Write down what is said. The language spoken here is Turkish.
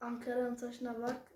Ankara'nın taşına bak.